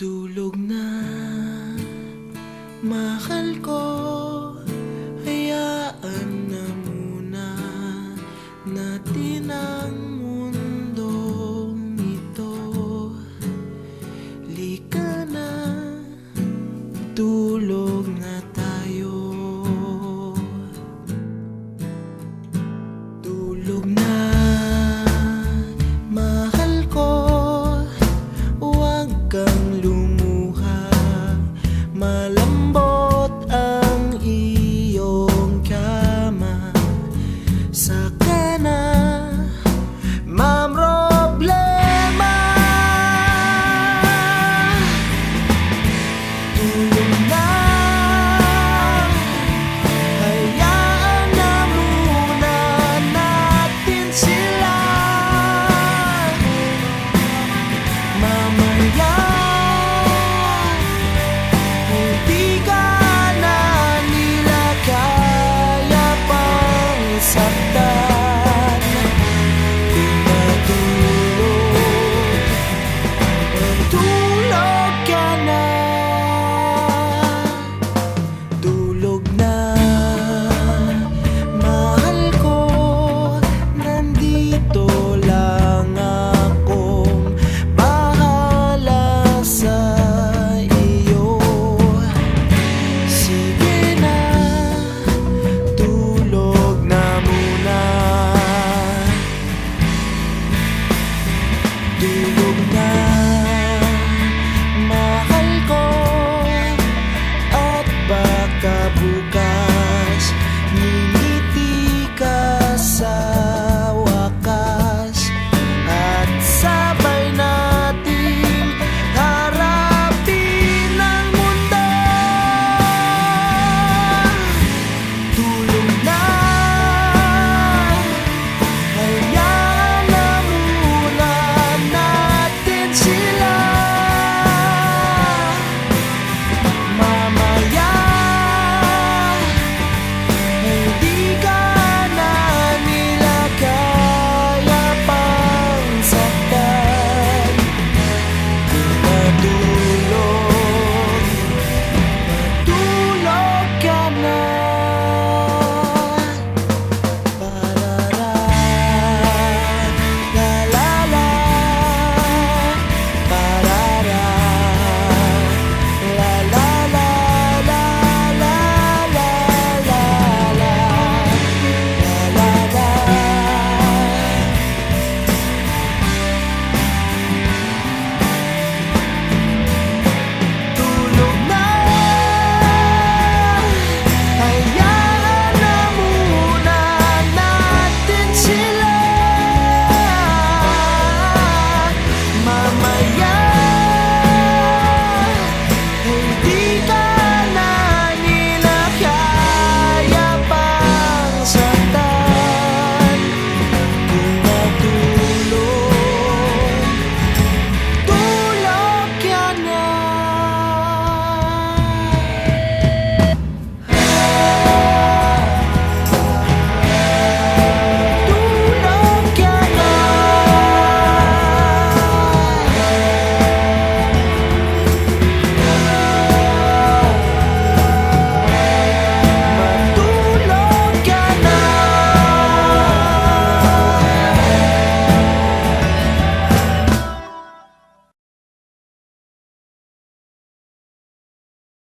Tulog na, mahal ko. Hayaan na muna natin ang mundong ito. Lika tulog na tayo. Tulog na. sa